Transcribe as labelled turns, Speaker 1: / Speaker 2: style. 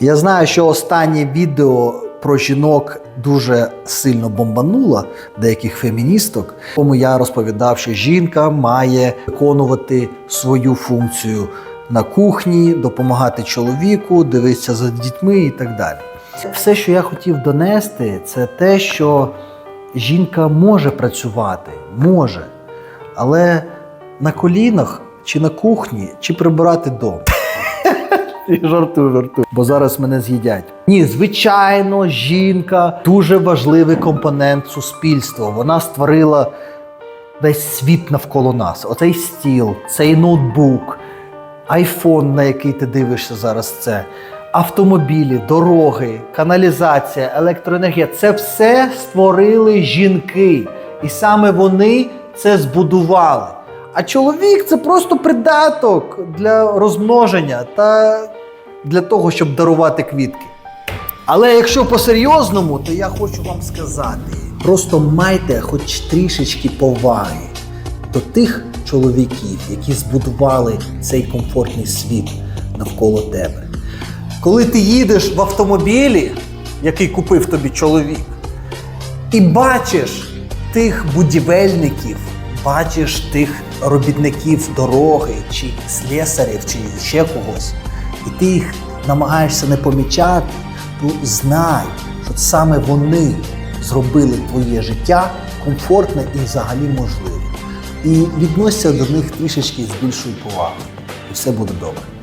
Speaker 1: Я знаю, що останнє відео про жінок дуже сильно бомбануло деяких феміністок. Тому я розповідав, що жінка має виконувати свою функцію на кухні, допомагати чоловіку, дивитися за дітьми і так далі. Все, що я хотів донести, це те, що жінка може працювати, може, але на колінах чи на кухні, чи прибирати дом. Жартую, жартую. Бо зараз мене з'їдять. Ні, звичайно, жінка дуже важливий компонент суспільства. Вона створила весь світ навколо нас. Оцей стіл, цей ноутбук, айфон, на який ти дивишся зараз, це. Автомобілі, дороги, каналізація, електроенергія це все створили жінки. І саме вони це збудували. А чоловік це просто придаток для розмноження та для того, щоб дарувати квітки. Але якщо по-серйозному, то я хочу вам сказати: просто майте хоч трішечки поваги до тих чоловіків, які збудували цей комфортний світ навколо тебе. Коли ти їдеш в автомобілі, який купив тобі чоловік, і бачиш тих будівельників, бачиш тих робітників дороги, чи слесарів, чи ще когось, і ти їх намагаєшся не помічати, то знай, що саме вони зробили твоє життя комфортне і взагалі можливе. І відносься до них трішечки з більшою повагою. І все буде добре.